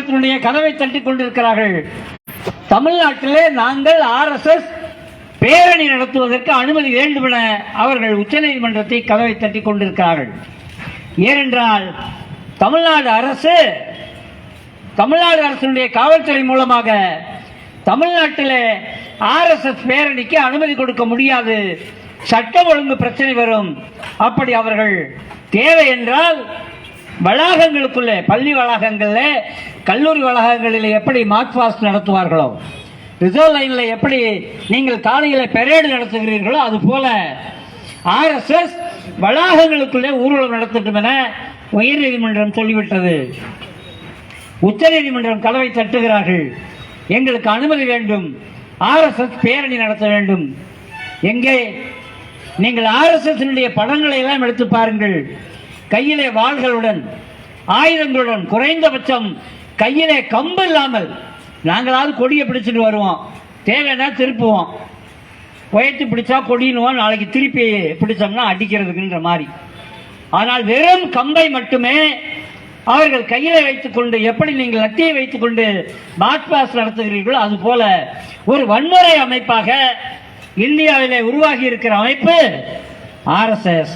நீதிமன்றத்தினுடைய கதவை தட்டிக் கொண்டிருக்கிறார்கள். தமிழ்நாட்டிலே நாங்கள் ஆர்எஸ்எஸ் பேரணி நடத்துவதற்கு அனுமதி வேண்டும் என அவர்கள் உச்சநீதிமன்றத்தை கதவை தட்டிக் கொண்டிருக்கிறார்கள். ஏனென்றால் தமிழ்நாடு அரசு தமிழ்நாடு அரசினுடைய காவல்துறை மூலமாக தமிழ்நாட்டிலே ஆர்எஸ்எஸ் பேரணிக்கு அனுமதி கொடுக்க முடியாது. சட்டம் ஒழுங்கு பிரச்சனை வரும். அப்படி அவர்கள் தேவை என்றால் வளாகங்களுக்குள்ளே பள்ளி வளாகங்களில் கல்லூரி வளாகங்களில் எப்படி மார்க் பாஸ்ட் நடத்துவார்களோ ரிசர்வ் லைனில் எப்படி நீங்கள் காலையில் பெரேடு நடத்துகிறீர்களோ அது போல ஆர்எஸ்எஸ் வளாகங்களுக்குள்ளே ஊர்வலம் நடத்தட்டும் என உயர்நீதிமன்றம் சொல்லிவிட்டது. உச்ச நீதிமன்றம் கதவை தட்டுகிறார்கள். எங்களுக்கு அனுமதி வேண்டும். ஆர்எஸ்எஸ் பேரணி நடத்த வேண்டும். எங்கே? நீங்கள் ஆர்எஸ்எஸ்னுடைய படங்களை எல்லாம் எடுத்து பாருங்கள். கையிலே வாள்களுடன் ஆயுதங்களுடன் குறைந்தபட்சம் கையிலே கம்பு இல்லாமல் நாங்களாவது கொடியை பிடிச்சிட்டு வருவோம். தேவைன்னா திருப்புவோம். உயர்த்தி பிடிச்சா கொடினுவோம் நாளைக்கு திருப்பி பிடிச்சோம்னா அடிக்கிறதுக்குன்ற மாதிரி. ஆனால் வெறும் கம்பை மட்டுமே அவர்கள் கையில வைத்துக்கொண்டு எப்படி நீங்கள் லத்தியை வைத்துக்கொண்டு மார்ச் பாஸ் நடத்துகிறீர்களோ அது போல ஒரு வன்முறை அமைப்பாக இந்தியாவிலே உருவாகி இருக்கிற அமைப்பு ஆர்எஸ்எஸ்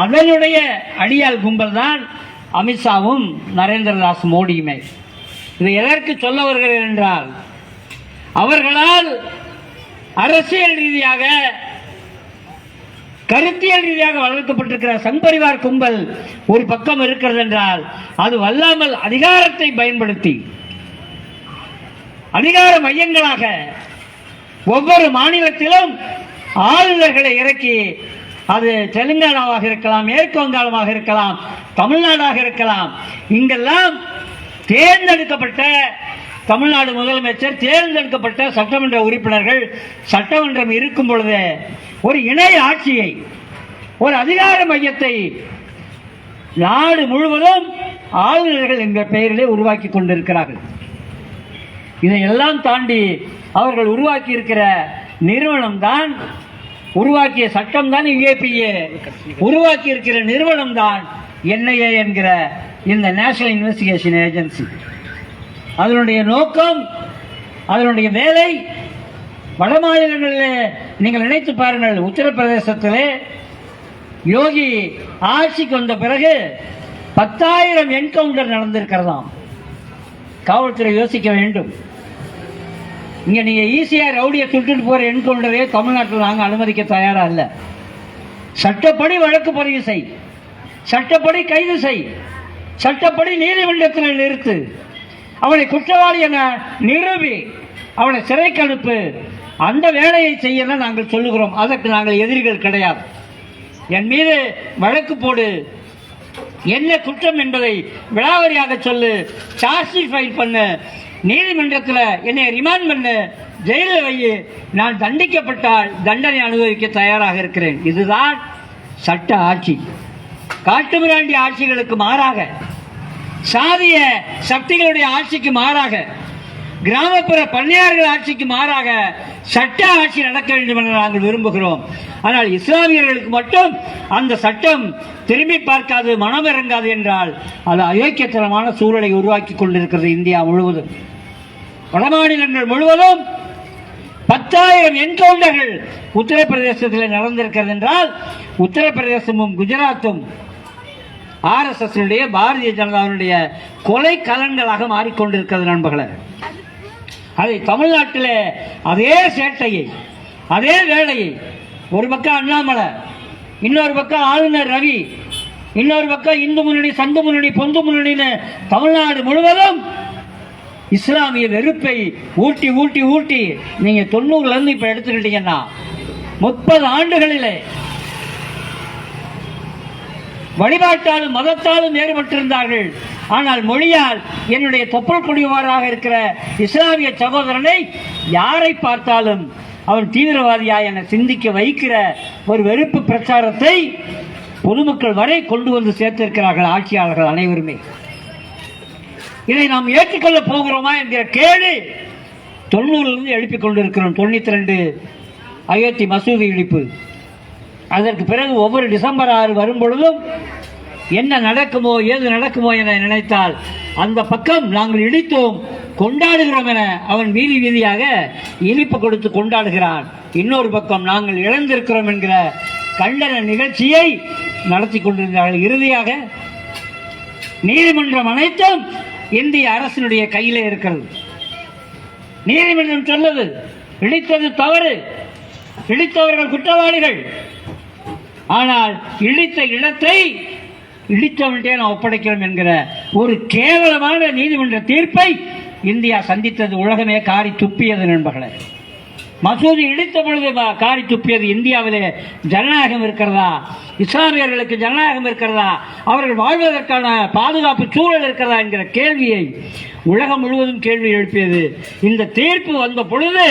அதனுடைய அடியால் கும்பல் தான் அமித்ஷாவும் நரேந்திரதாஸ் மோடியுமே. இதை எதற்கு சொல்ல வருகிறேன் என்றால் அவர்களால் அரசியல் ரீதியாக கருத்தியல் ரீதியாக வளர்க்கப்பட்டிருக்கிற சங்பரிவார் கும்பல் ஒரு பக்கம் இருக்கிறது என்றால் அது வல்லாமல் அதிகாரத்தை பயன்படுத்தி அதிகார மையங்களாக ஒவ்வொரு மாநிலத்திலும் ஆளுநர்களை இறக்கி அது தெலுங்கானாவாக இருக்கலாம் மேற்கு வங்காளமாக இருக்கலாம் தமிழ்நாடாக இருக்கலாம் இங்கெல்லாம் தேர்ந்தெடுக்கப்பட்ட தமிழ்நாடு முதலமைச்சர் தேர்ந்தெடுக்கப்பட்ட சட்டமன்ற உறுப்பினர்கள் சட்டமன்றம் இருக்கும் பொழுது ஒரு இணை ஆட்சியை ஒரு அதிகார மையத்தை நாடு முழுவதும் ஆளுநர்கள் என்ற பெயரிலே உருவாக்கி கொண்டிருக்கிறார்கள். இதையெல்லாம் தாண்டி அவர்கள் உருவாக்கி இருக்கிற நிறுவனம் தான் உருவாக்கிய சட்டம் தான் யுஏபிஏ உருவாக்கி இருக்கிற நிறுவனம் தான் என்ஐஏ என்கிற இந்த நேஷனல் இன்வெஸ்டிகேஷன் ஏஜென்சி அதனுடைய நோக்கம் அதனுடைய வேலை வட மாநிலங்களில் நீங்கள் நினைத்து பாருங்கள் உத்தரப்பிரதேசத்திலே யோகி ஆட்சிக்கு வந்த பிறகு பத்தாயிரம் என்கவுண்டர் நடந்திருக்கிறதாம். காவல்துறை யோசிக்க வேண்டும். இங்கே நீங்கள் ஈஸியாக ரவுடியை சுட்டுட்டு போகிற என்கவுண்டரே தமிழ்நாட்டில் நாங்கள் அனுமதிக்க தயாராக இல்லை. சட்டப்படி வழக்கு பதிவு செய். சட்டப்படி கைது செய். சட்டப்படி நீதிமன்றத்தில் நிறுத்து. அவனை குற்றவாளி என நிரூபி அவனை சிறைக்கு அனுப்பு. அந்த வேலையை செய்யலாம் நாங்கள் சொல்லுகிறோம். அதற்கு நாங்கள் எதிரிகள் கிடையாது. என் மீது வழக்கு போடு. என்ன குற்றம் என்பதை விழாவரியாக சொல்லு. சார்ஜ் ஃபைல் பண்ணு. நீதிமன்றத்தில் என்னை ரிமாண்ட் பண்ணு. ஜெயிலில் வை. நான் தண்டிக்கப்பட்டால் தண்டனை அனுபவிக்க தயாராக இருக்கிறேன். இதுதான் சட்ட ஆட்சி. காட்டுமிராண்டி ஆட்சிகளுக்கு மாறாக சாதிய சக்திகளுடைய ஆட்சிக்கு மாறாக கிராமப்புற பண்ணையார்கள் ஆட்சிக்கு மாறாக சட்ட ஆட்சி நடக்க வேண்டும் என நாங்கள் விரும்புகிறோம். ஆனால் இஸ்லாமியர்களுக்கு மட்டும் அந்த சட்டம் திரும்பி பார்க்காது மனம் இறங்காது என்றால் அது அயோக்கியத்தனமான சூழலை உருவாக்கி கொண்டிருக்கிறது இந்தியா முழுவதும். வடமாநிலங்கள் முழுவதும் பத்தாயிரம் என்கவுண்டர்கள் உத்தரப்பிரதேசத்தில் நடந்திருக்கிறது என்றால் உத்தரப்பிரதேசமும் குஜராத்தும் ஆர்எஸ்எஸ்னுடைய பாரதிய ஜனதாவினுடைய கொலை கலன்களாக மாறிக்கொண்டிருக்கிறது நண்பர்களே. அதை தமிழ்நாட்டில் அதே சேட்டையை அதே வேலையை ஒரு பக்கம் அண்ணாமலை இன்னொரு பக்கம் ஆளுநர் ரவி இன்னொரு பக்கம் இந்து முன்னணி சந்து முன்னணி பொந்து முன்னணின்னு தமிழ்நாடு முழுவதும் இஸ்லாமிய வெறுப்பை ஊட்டி ஊட்டி ஊட்டி நீங்கள் தொண்ணூறுலேருந்து இப்போ எடுத்துக்கிட்டீங்கன்னா முப்பது ஆண்டுகளிலே வழிபாட்டாலும் மதத்தாலும் வேறுபட்டிருந்தார்கள். ஆனால் மொழியால் என்னுடைய தொப்பல் குடிவாராக இருக்கிற இஸ்லாமிய சகோதரனை யாரை பார்த்தாலும் அவன் தீவிரவாதியா என சிந்திக்க வைக்கிற ஒரு வெறுப்பு பிரச்சாரத்தை பொதுமக்கள் வரை கொண்டு வந்து சேர்த்திருக்கிறார்கள் ஆட்சியாளர்கள் அனைவருமே. இதை நாம் ஏற்றுக்கொள்ள போகிறோமா என்கிற கேள்வி தொண்ணூறிலிருந்து எழுப்பிக் கொண்டிருக்கிறோம். தொண்ணூத்தி ரெண்டு அயோத்தி மசூதி இடிப்பு. அதற்கு பிறகு ஒவ்வொரு டிசம்பர் ஆறு வரும் பொழுதும் என்ன நடக்குமோ ஏது நடக்குமோ என நினைத்தால் அந்த பக்கம் நாங்கள் இடித்தோம் கொண்டாடுகிறோம் என அவன் வீதி வீதியாக இனிப்பு கொடுத்து கொண்டாடுகிறான். இன்னொரு பக்கம் நாங்கள் இழந்திருக்கிறோம் என்கிற கண்டன நிகழ்ச்சியை நடத்தி கொண்டிருந்தார்கள். இறுதியாக நீதிமன்றம் அனைத்தும் இந்திய அரசினுடைய கையிலே இருக்கிறது. நீதிமன்றம் சொன்னது இடித்தது தவறு. இடித்தவர்கள் குற்றவாளிகள். ஆனால் இடித்த இடத்தை இடித்தவன்ட்டே நான் ஒப்படைக்கிறோம் என்கிற ஒரு கேவலமான நீதிமன்ற தீர்ப்பை இந்தியா சந்தித்தது உலகமே காரி துப்பியது நண்பர்களே. மசூதி இடித்த பொழுது காரி துப்பியது இந்தியாவிலே ஜனநாயகம் இருக்கிறதா? இஸ்லாமியர்களுக்கு ஜனநாயகம் இருக்கிறதா? அவர்கள் வாழ்வதற்கான பாதுகாப்பு சூழல் இருக்கிறதா என்கிற கேள்வியை உலகம் முழுவதும் கேள்வி எழுப்பியது. இந்த தீர்ப்பு வந்த பொழுது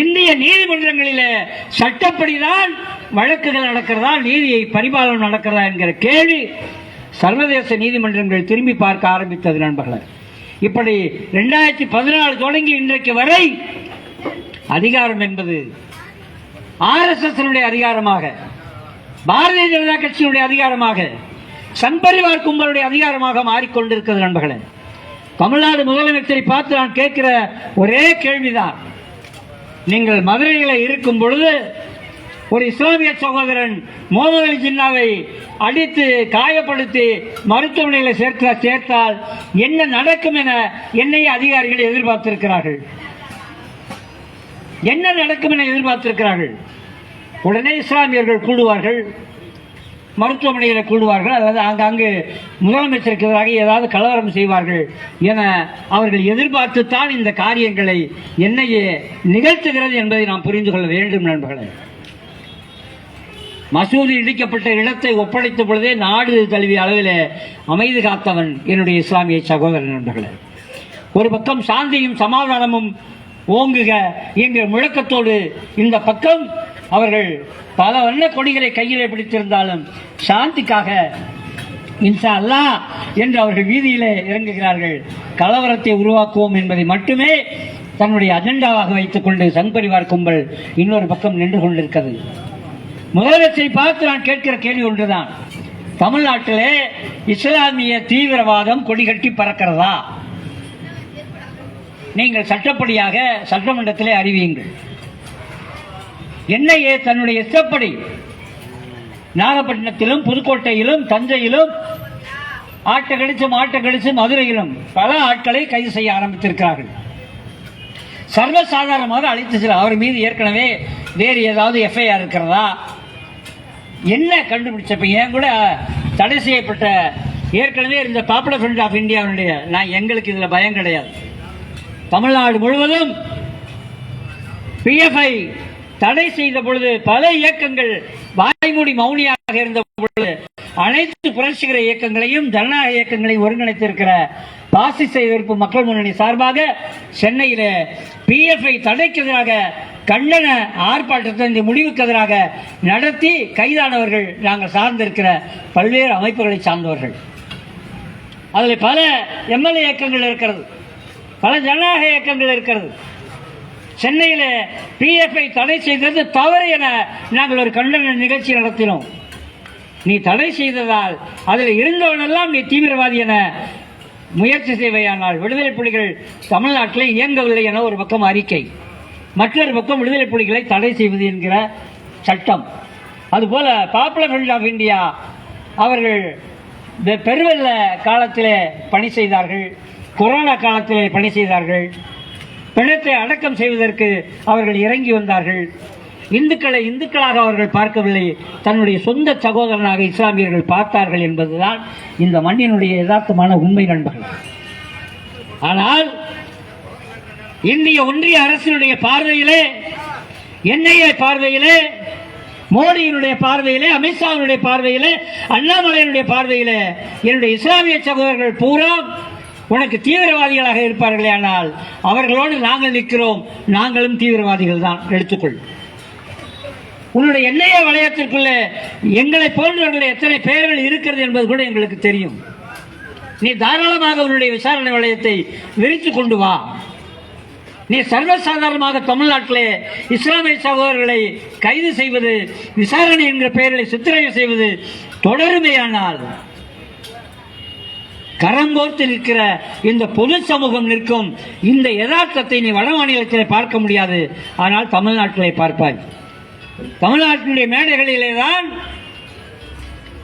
இந்திய நீதிமன்றங்களிலே சட்டப்படிதான் வழக்குகள் நடக்கிறதா நீதியை பரிபாலனம் நடக்கிறதா என்கிற கேள்வி சர்வதேச நீதிமன்றங்கள் திரும்பி பார்க்க ஆரம்பித்தது நண்பர்களே. இப்படி ரெண்டாயிரத்தி பதினாலு தொடங்கி இன்றைக்கு வரை அதிகாரம் என்பது ஆர்எஸ்எஸ் அதிகாரமாக பாரதிய ஜனதா கட்சியினுடைய அதிகாரமாக சன்பரிவார் கும்பலுடைய அதிகாரமாக மாறிக்கொண்டிருக்கிறது நண்பர்களே. தமிழ்நாடு முதலமைச்சரை பார்த்து நான் கேட்கிற ஒரே கேள்விதான். நீங்கள் மதுரையில் இருக்கும் பொழுது ஒரு இஸ்லாமிய சகோதரன் முகமது அலி ஜின்னாவை அடித்து காயப்படுத்தி மருத்துவமனையில் சேர்க்க சேர்த்தால் என்ன நடக்கும் என என்னை அதிகாரிகள் எதிர்பார்த்திருக்கிறார்கள்? என்ன நடக்கும் என எதிர்பார்த்திருக்கிறார்கள்? உடனே இஸ்லாமியர்கள் கூடுவார்கள் மருத்துவமனையில் கூடுவார்கள் அல்லது ஆங்காங்கு முதலமைச்சருக்கு எதிராக ஏதாவது கலவரம் செய்வார்கள் என அவர்கள் எதிர்பார்த்துத்தான் இந்த காரியங்களை என்னையே நிகழ்த்துகிறது என்பதை நாம் புரிந்து கொள்ள வேண்டும் நண்பர்களே. மசூதி இடிக்கப்பட்ட இடத்தை ஒப்படைத்த பொழுதே நாடு தழுவிய அளவில் அமைதி காத்தவன் என்னுடைய இஸ்லாமிய சகோதரன் நண்பர்களே. ஒரு பக்கம் சாந்தியும் சமாதானமும் ஓங்குக என்கிற முழக்கத்தோடு இந்த பக்கம் அவர்கள் பல வண்ண கொடிகளை கையிலே பிடித்திருந்தாலும் சாந்திக்காக இன்ஷா அல்லாஹ் என்று அவர்கள் வீதியிலே இறங்குகிறார்கள். கலவரத்தை உருவாக்குவோம் என்பதை மட்டுமே தன்னுடைய அஜெண்டாவாக வைத்துக் கொண்டு சங்பரிவார் கும்பல் இன்னொரு பக்கம் நின்று கொண்டிருக்கிறது. முதலமைச்சரை பார்த்து நான் கேட்கிற கேள்வி ஒன்றுதான். தமிழ்நாட்டிலே இஸ்லாமிய தீவிரவாதம் கொடிகட்டி பறக்கிறதா? நீங்கள் சட்டப்படியாக சட்டமன்றத்திலே அறிவியுங்கள். என்னையே தன்னுடைய இஷ்டப்படி நாகப்பட்டினத்திலும் புதுக்கோட்டையிலும் தஞ்சையிலும் ஆட்ட கழிச்சும் மாட்ட கழிச்சும் மதுரையிலும் பல ஆட்களை கைது செய்ய ஆரம்பித்திருக்கிறார்கள். சர்வசாதாரணமாக அழைத்து செல்ல அவர் மீது ஏற்கனவே வேறு ஏதாவது எஃப்ஐஆர் இருக்கிறதா? என்ன கண்டுபிடிச்சப்ப ஏன் கூட தடை செய்யப்பட்ட ஏற்கனவே இருந்த பாப்புலர் ஃப்ரண்ட் ஆஃப் இந்தியாவுடைய நான் எங்களுக்கு இதில் பயம் கிடையாது. தமிழ்நாடு முழுவதும் பிஎஃப்ஐ தடை செய்த பொழுது பல இயக்கங்கள் வாய்மூடி மௌனியாக இருந்த அனைத்து புரட்சிகர இயக்கங்களையும் ஜனநாயக இயக்கங்களையும் ஒருங்கிணைத்திருக்கிற பாசிச எதிர்ப்பு மக்கள் முன்னணி சார்பாக சென்னையில் பிஎஃப்ஐ தடைக்கு எதிராக கண்டன ஆர்ப்பாட்டத்தை இந்த முடிவுக்கு எதிராக நடத்தி கைதானவர்கள் நாங்கள் சார்ந்திருக்கிற பல்வேறு அமைப்புகளை சார்ந்தவர்கள். அதில் பல எம்எல்ஏ இயக்கங்கள் இருக்கிறது. பல ஜனநாயக இயக்கங்கள் இருக்கிறது. சென்னையில் பிஎஃப்ஐ தடை செய்தது தவறு என நாங்கள் ஒரு கண்டன நிகழ்ச்சி நடத்தினோம். நீ தடை செய்ததால் அதில் இருந்தவனெல்லாம் நீ தீவிரவாதி என முயற்சி செய்வையானால் விடுதலை புலிகள் தமிழ்நாட்டில் இயங்கவில்லை என ஒரு பக்கம் அறிக்கை. மற்றொரு பக்கம் விடுதலை புலிகளை தடை செய்வது என்கிற சட்டம். அதுபோல பாப்புலர் ஃப்ரண்ட் ஆஃப் இந்தியா அவர்கள் பெருவெள்ள காலத்தில் பணி செய்தார்கள் கொரோனா காலத்தில் பணி செய்தார்கள் பிணத்தை அடக்கம் செய்வதற்கு அவர்கள் இறங்கி வந்தார்கள். இந்துக்களை இந்துக்களாக அவர்கள் பார்க்கவில்லை. தன்னுடைய சொந்த சகோதரனாக இஸ்லாமியர்கள் பார்த்தார்கள் என்பதுதான் இந்த மண்ணினுடைய யதார்த்தமான உண்மை நண்பர்கள். ஆனால் இந்திய ஒன்றிய அரசினுடைய பார்வையிலே என்ஐஏ பார்வையிலே மோடியினுடைய பார்வையிலே அமித்ஷாவினுடைய பார்வையிலே அண்ணாமலையினுடைய பார்வையிலே என்னுடைய இஸ்லாமிய சகோதரர்கள் பூரா உனக்கு தீவிரவாதிகளாக இருப்பார்களே ஆனால் அவர்களோடு நாங்கள் நிற்கிறோம். நாங்களும் தீவிரவாதிகள் தான் எடுத்துக்கொள். உன்னுடைய எண்ணெய வளையத்திற்குள்ளே எங்களை போன்றவர்கள் எத்தனை பெயர்கள் இருக்கிறது என்பது கூட எங்களுக்கு தெரியும். நீ தாராளமாக உன்னுடைய விசாரணை வளையத்தை விரித்து கொண்டு வா. நீ சர்வசாதாரணமாக தமிழ்நாட்டிலே இஸ்லாமிய சகோதரர்களை கைது செய்வது விசாரணை என்கிற பெயரில் சித்திரவதை செய்வது தொடருமையானால் கரங்கோர்த்து நிற்கிற இந்த பொது சமூகம் நிற்கும் இந்த யதார்த்தத்தை நீ வட மாநிலத்திலே பார்க்க முடியாது. ஆனால் தமிழ்நாட்டிலே பார்ப்பாய். தமிழ்நாட்டினுடைய மேடைகளிலே தான்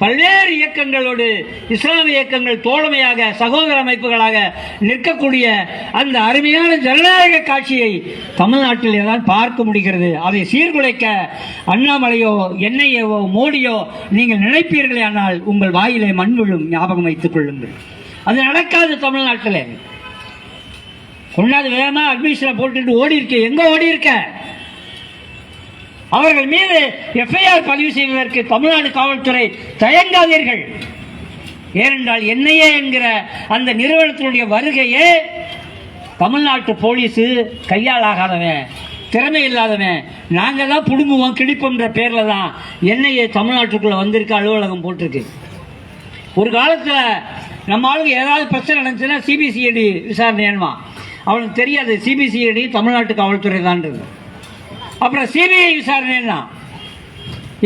பல்வேறு இயக்கங்களோடு இஸ்லாமிய இயக்கங்கள் தோழமையாக சகோதர அமைப்புகளாக நிற்கக்கூடிய அந்த அருமையான ஜனநாயக காட்சியை தமிழ்நாட்டிலே தான் பார்க்க முடிகிறது. அதை சீர்குலைக்க அண்ணாமலையோ என்ஐஏவோ மோடியோ நீங்கள் நினைப்பீர்களே ஆனால் உங்கள் வாயிலே மண் விழும் ஞாபகம் வைத்துக் கொள்ளுங்கள். அது நடக்காது தமிழ்நாட்டிலே. கொண்டாது வேகமாக அட்மிஷனை போட்டுட்டு ஓடி இருக்க எங்கே ஓடி இருக்க அவர்கள் மீது எஃப்ஐஆர் பதிவு செய்வதற்கு தமிழ்நாடு காவல்துறை தயங்காதீர்கள். ஏனென்றால் என்னையே என்கிற அந்த நிறுவனத்தினுடைய வருகையே தமிழ்நாட்டு போலீஸு கையாளாகாதவன் திறமை இல்லாதவன் நாங்கள் தான் புடுங்குவோம் கிடிப்போம்ன்ற பேரில் தான் என்னையே தமிழ்நாட்டுக்குள்ளே வந்திருக்கு அலுவலகம் போட்டிருக்கு. ஒரு காலத்தில் நம்ம ஆளுக்கு ஏதாவது பிரச்சனை நடந்துச்சுன்னா சிபிசிஐடி விசாரணை வேணுமா? அவனுக்கு தெரியாது சிபிசிஐடி தமிழ்நாட்டு காவல்துறை தான்றது. அப்புறம் சிபிஐ விசாரணைன்னா.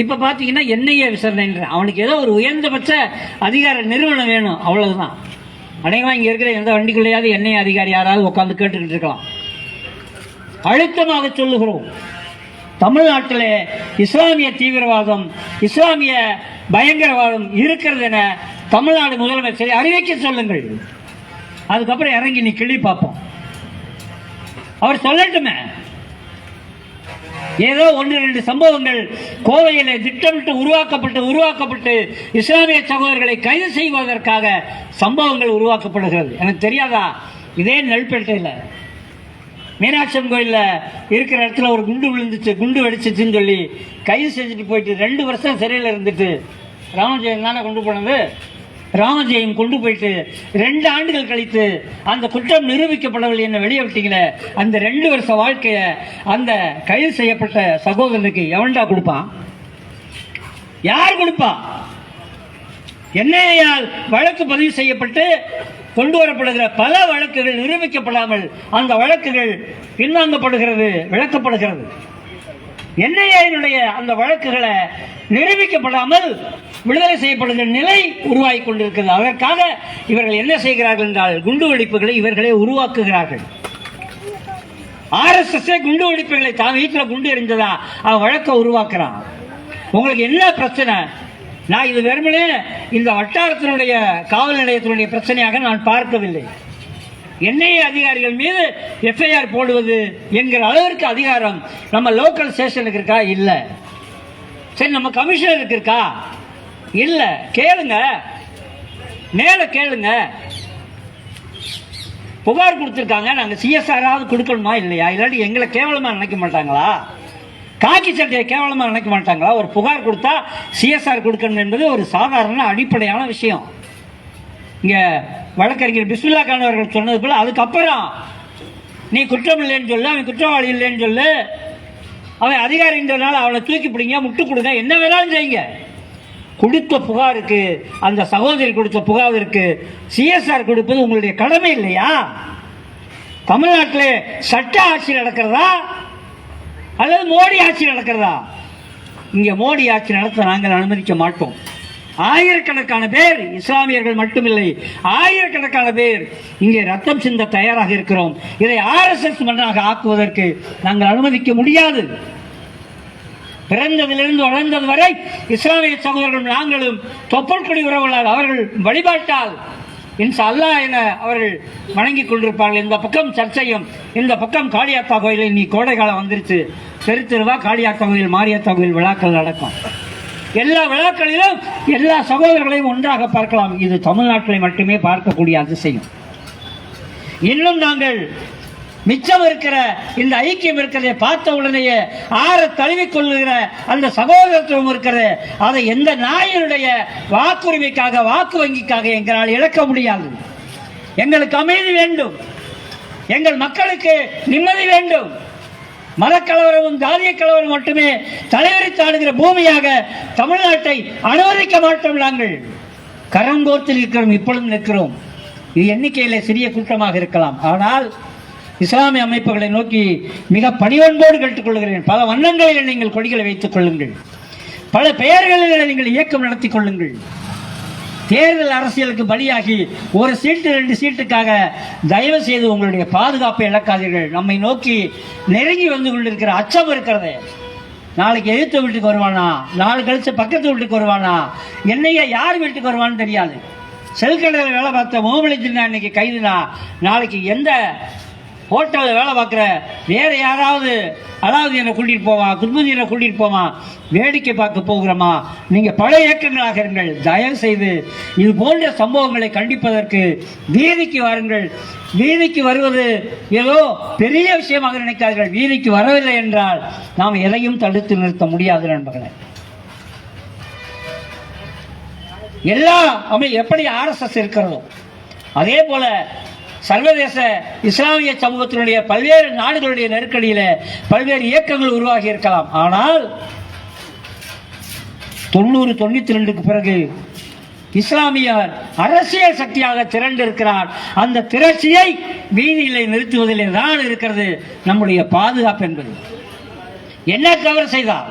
இப்போ பார்த்தீங்கன்னா என்ஐஏ விசாரணைன்ற. அவனுக்கு ஏதோ ஒரு உயர்ந்தபட்ச அதிகார நிறுவனம் வேணும். அவ்வளவுதான். அநேகமாக இங்கே இருக்கிற எந்த வண்டிக்குள்ளேயாவது என்ஐஏ அதிகாரி யாராவது உட்காந்து கேட்டுக்கிட்டு இருக்கலாம். அழுத்தமாக சொல்லுகிறோம். தமிழ்நாட்டில் இஸ்லாமிய தீவிரவாதம் இஸ்லாமிய பயங்கரவாதம் இருக்கிறது என தமிழ்நாடு முதலமைச்சரை அறிவிக்க சொல்லுங்கள். அதுக்கப்புறம் இறங்கி நீ கிளி பார்ப்போம். அவர் சொல்லட்டுமே. ஏதோ ஒன்று ரெண்டு சம்பவங்கள் கோவையில் திட்டமிட்டு உருவாக்கப்பட்டு உருவாக்கப்பட்டு இஸ்லாமிய சகோதரர்களை கைது செய்வதற்காக சம்பவங்கள் உருவாக்கப்படுகிறது. எனக்கு தெரியாதா? இதே நெல்பேட்டையில். மீனாட்சியம் கோயிலில் இருக்கிற இடத்துல ஒரு குண்டு விழுந்துச்சு குண்டு வெடிச்சிச்சுன்னு சொல்லி கைது செஞ்சுட்டு போயிட்டு ரெண்டு வருஷம் சிறையில் இருந்துட்டு ராமஜெயம் தானே கொண்டு போனது? ராமஜெயம் கொண்டு போயிட்டு ரெண்டு ஆண்டுகள் கழித்து அந்த குற்றம் நிரூபிக்கப்படவில்லை என்ன வெளியே விட்டீங்களே அந்த ரெண்டு வருஷ வாழ்க்கையை அந்த கைது செய்யப்பட்ட சகோதரனுக்கு எவன்டா கொடுப்பான் யார் கொடுப்பா? என்னையால் வழக்கு பதிவு செய்யப்பட்டு கொண்டு வரப்படுகிற பல வழக்குகள் நிரூபிக்கப்படாமல் அந்த வழக்குகள் பின்வாங்கப்படுகிறது விளக்கப்படுகிறது. என்ஐஏனுடைய அந்த வழக்குகளை நிரூபிக்கப்படாமல் விடுதலை செய்யப்படுகிற நிலை உருவாகி கொண்டிருக்கிறது. அதற்காக இவர்கள் என்ன செய்கிறார்கள் என்றால் குண்டு வெடிப்புகளை இவர்களே உருவாக்குகிறார்கள். ஆர்எஸ்எஸ்ஸே குண்டு வெடிப்புகளை தான் வீட்டில் குண்டு எறிஞ்சதா அவன் வழக்கை உருவாக்குறான். உங்களுக்கு என்ன பிரச்சனை? நான் இது வெறுமனே இந்த வட்டாரத்தினுடைய காவல் நிலையத்தினுடைய பிரச்சனையாக நான் பார்க்கவில்லை. என்ஐஏ அதிகாரிகள் மீது எஃப்ஐஆர் போடுவது என்கிற அளவிற்கு அதிகாரம் நம்ம லோக்கல் ஸ்டேஷனுக்கு இருக்கா? இல்லை. சரி நம்ம கமிஷனருக்கு இருக்கா? இல்லை. கேளுங்க. மேலே கேளுங்க. புகார் கொடுத்துருக்காங்க. நாங்கள் சிஎஸ்ஆராவது கொடுக்கணுமா? இல்லையா? இல்லாட்டி எங்களை கேவலமாக நினைக்க மாட்டாங்களா? காக்கி சட்டையை கேவலமாக நினைக்க மாட்டாங்களா? ஒரு புகார் கொடுத்தா சிஎஸ்ஆர் கொடுக்கணும் என்பது ஒரு சாதாரண அடிப்படையான விஷயம். இங்கே வழக்கறிஞர் பிஸ்மில்லா கான் அவர்கள் சொன்னது போல் அதுக்கப்புறம் நீ குற்றம் இல்லைன்னு சொல்லு அவன் குற்றவாளி இல்லைன்னு சொல்லு. அவன் அதிகாரின்றதுனால அவனை தூக்கி பிடிங்க முட்டு கொடுங்க என்ன வேணாலும் செய்யுங்க. கொடுத்த புகாருக்கு அந்த சகோதரி கொடுத்த புகாருக்கு சிஎஸ்ஆர் கொடுப்பது உங்களுடைய கடமை இல்லையா? தமிழ்நாட்டில் சட்ட ஆட்சி நடக்கிறதா? அல்லது மோடி ஆட்சி நடக்கிறதா? இங்கே மோடி ஆட்சி நடத்த நாங்கள் அனுமதிக்க மாட்டோம். ஆயிரக்கணக்கான பேர் இஸ்லாமியர்கள் மட்டுமில்லை ஆயிரக்கணக்கான பேர் இங்கே ரத்தம் சிந்த தயாராக இருக்கிறோம். இதை ஆர்எஸ்எஸ் மன்றாக ஆக்குவதற்கு நாங்கள் அனுமதிக்க முடியாது. பிறந்ததிலிருந்து வளர்ந்தது வரை இஸ்லாமிய சகோதரர்களும் நாங்களும் தொப்பல்குடி உறவுகளால் அவர்கள் வழிபாட்டால் இன்சா அல்லாஹ் என அவர்கள் வணங்கிக் கொண்டிருப்பார்கள். இந்த பக்கம் சர்ச்சையும் இந்த பக்கம் காளியாத்தா கோயிலில் நீ கோடை காலம் வந்துருச்சு. தெரு தெருவா காளியாத்தா கோயில் மாரியாத்தா கோயில் விழாக்கள் நடக்கும். எல்லா விழாக்களிலும் எல்லா சகோதரர்களையும் ஒன்றாக பார்க்கலாம். இது தமிழ்நாட்டில் மட்டுமே பார்க்கக்கூடிய அதிசயம். இன்னும் நாங்கள் மிச்சம் இருக்கிற இந்த ஐக்கியம் இருக்கிறதை பார்த்த உடனேயே ஆற தழுவிக் கொள்ளுகிற அந்த சகோதரத்துவம் இருக்கிறது அதை எந்த நாயினுடைய வாக்குரிமைக்காக வாக்கு வங்கிக்காக எங்களால் இழக்க முடியாது. எங்களுக்கு அமைதி வேண்டும். எங்கள் மக்களுக்கு நிம்மதி வேண்டும். மதக்கலவரமும் ஜாதிய கலவரம் மட்டுமே தலைவரித்தாடுகிற பூமியாக தமிழ்நாட்டை அனுமதிக்க மாட்டோம் நாங்கள். கரங்கோர்த்து இருக்கிறோம் இப்பொழுதும் நிற்கிறோம். இது எண்ணிக்கையில் சிறிய கூட்டமாக இருக்கலாம். ஆனால் இஸ்லாமிய அமைப்புகளை நோக்கி மிக பணிவன்போடு கேட்டுக்கொள்கிறேன் பல வண்ணங்களில் நீங்கள் கொடிகளை வைத்துக் கொள்ளுங்கள். பல பெயர்களில் நீங்கள் இயக்கம் நடத்தி கொள்ளுங்கள். தேர்தல் அரசியலுக்கு பலியாகி ஒரு சீட்டு ரெண்டு சீட்டுக்காக தயவு செய்து உங்களுடைய பாதுகாப்பை இழக்காதீர்கள். நம்மை நோக்கி நெருங்கி வந்து கொண்டிருக்கிற அச்சம் இருக்கிறது. நாளைக்கு எதிர்த்த வீட்டுக்கு வருவானா? நாலு கழிச்சு பக்கத்து வீட்டுக்கு வருவானா? என்னையா யார் வீட்டுக்கு வருவான்னு தெரியாது. செல்கடையில் வேலை பார்த்த மோமலி ஜின்னா இன்னைக்கு கைதுனா நாளைக்கு எந்த ஹோட்டலில் வேலை பார்க்குற வேறு யாராவது அதாவது என்னை கூட்டிகிட்டு போவான் குத்புதீனை கூட்டிகிட்டு போவான் வேடிக்கை பார்க்க போகிறோமா நீங்கள் பல இயக்கங்களாக இருங்கள். தயவு செய்து இது போன்ற சம்பவங்களை கண்டிப்பதற்கு வீதிக்கு வாருங்கள். வீதிக்கு வருவது ஏதோ பெரிய விஷயமாக நினைக்காதீர்கள். வீதிக்கு வரவில்லை என்றால் நாம் எதையும் தடுத்து நிறுத்த முடியாது நண்பர்களே. எல்லா அமை எப்படி ஆர்எஸ்எஸ் இருக்கிறதோ அதே போல சர்வதேச இஸ்லாமிய சமூகத்தினுடைய பல்வேறு நாடுகளுடைய நெருக்கடியில் பல்வேறு இயக்கங்கள் உருவாகி இருக்கலாம் ஆனால் தொண்ணூறு தொண்ணூத்தி ரெண்டுக்கு பிறகு இஸ்லாமியர் அரசியல் சக்தியாக திரண்டு இருக்கிறார் அந்த திரட்சியை வீதியிலே நிறுத்துவதிலே தான் இருக்கிறது நம்முடைய பாதுகாப்பு என்பது. என்ன தவறு செய்தார்?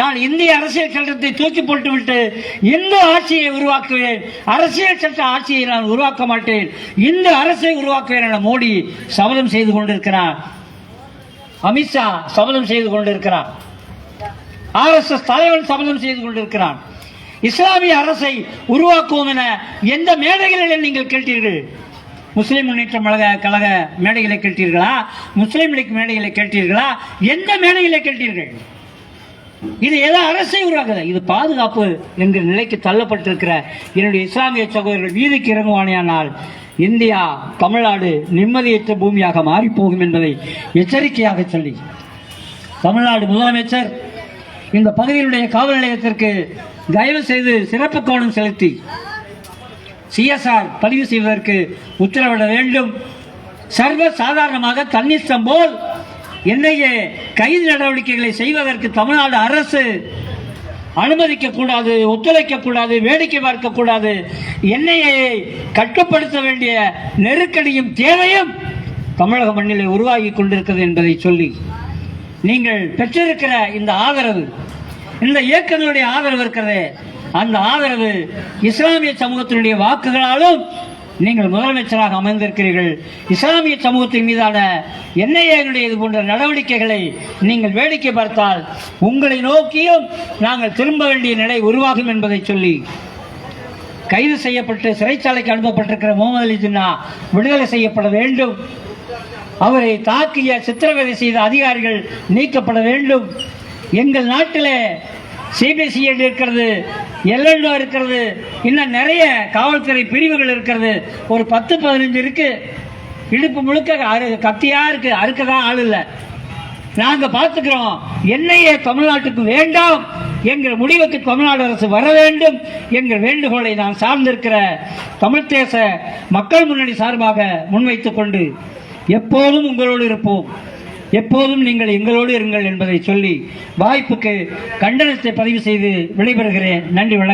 நான் இந்திய அரசியல் சட்டத்தை தூக்கி போட்டுவிட்டு இந்து ஆட்சியை உருவாக்குவேன். அரசியல் சட்ட ஆட்சியை நான் உருவாக்க மாட்டேன். இந்து அரசை உருவாக்குவேன் என மோடி சபதம் செய்து கொண்டிருக்கிறார். அமித்ஷா சபதம் செய்து கொண்டிருக்கிறார். ஆர்எஸ்எஸ் தலைவன் சபதம் செய்து கொண்டிருக்கிறான் இஸ்லாமிய அரசை உருவாக்குவோம் என எந்த மேடைகளில் நீங்கள் கேட்டீர்கள்? முஸ்லீம் முன்னேற்ற கழக கழக மேடைகளை கேட்டீர்களா? முஸ்லீம் லீக் மேடைகளை கேட்டீர்களா? எந்த மேடைகளை கேட்டீர்கள்? இது ஏதோ அரசை உருவாக்குது இது பாதுகாப்பு என்கிற நிலைக்கு தள்ளப்பட்டிருக்கிற என்னுடைய இஸ்லாமிய சகோதரர்கள் வீதிக்கு இறங்குவானேயானால் இந்தியா தமிழ்நாடு நிம்மதியற்ற பூமியாக மாறிப் போகும் என்பதை எச்சரிக்கையாக சொல்லி. தமிழ்நாடு முதலமைச்சர் இந்த பகுதியினுடைய காவல் நிலையத்திற்கு தயவு செய்து சிறப்பு கவனம் செலுத்தி சிஎஸ்ஆர் பதிவு செய்வதற்கு உத்தரவிட வேண்டும். சர்வ சாதாரணமாக தன்னிஷ்டம் போல் என்னையே கைது நடவடிக்கைகளை செய்வதற்கு தமிழ்நாடு அரசு அனுமதிக்க கூடாது ஒத்துழைக்க கூடாது வேடிக்கை பார்க்க கூடாது என்ஐஏ கட்டுப்படுத்த வேண்டிய நெருக்கடியும் தேவையும் தமிழக மண்ணிலே உருவாகி கொண்டிருக்கிறது என்பதை சொல்லி நீங்கள் பெற்றிருக்கிற இந்த ஆதரவு இந்த இயக்கங்களுடைய ஆதரவு இருக்கிறதே. அந்த ஆதரவு இஸ்லாமிய சமூகத்தினுடைய வாக்குகளாலும் நீங்கள் முதலமைச்சராக அமைந்திருக்கிறீர்கள் இஸ்லாமிய சமூகத்தின் மீதான என்ஐஏனுடைய இது போன்ற நடவடிக்கைகளை நீங்கள் வேடிக்கை பார்த்தால் உங்களை நோக்கியும் நாங்கள் திரும்ப வேண்டிய நிலை உருவாகும் என்பதை சொல்லி கைது செய்யப்பட்டு சிறைச்சாலைக்கு அனுப்பப்பட்டிருக்கிற முகமது அலி ஜின்னா விடுதலை செய்யப்பட வேண்டும். அவரை தாக்கிய சித்திரவதை செய்த அதிகாரிகள் நீக்கப்பட வேண்டும். எங்கள் நாட்டிலே சிபிசிஐடி இருக்கிறது எல்எல்ஓ இருக்கிறது இன்னும் நிறைய காவல்துறை பிரிவுகள் இருக்கிறது. ஒரு பத்து பதினஞ்சு இருக்கு. இடுப்பு முழுக்க அறு கத்தியா இருக்கு. அறுக்கதான் ஆள் இல்லை. நாங்கள் பார்த்துக்கிறோம் என்னையே தமிழ்நாட்டுக்கு வேண்டாம் எங்கள் முடிவுக்கு தமிழ்நாடு அரசு வர வேண்டும் எங்கள் வேண்டுகோளை நான் சார்ந்திருக்கிற தமிழ் தேச மக்கள் முன்னணி சார்பாக முன்வைத்துக் கொண்டு எப்போதும் உங்களோடு இருப்போம். எப்போதும் நீங்கள் எங்களோடு இருங்கள் என்பதை சொல்லி வாய்ப்புக்கு கண்டனத்தை பதிவு செய்து விடைபெறுகிறேன். நன்றி வணக்கம்.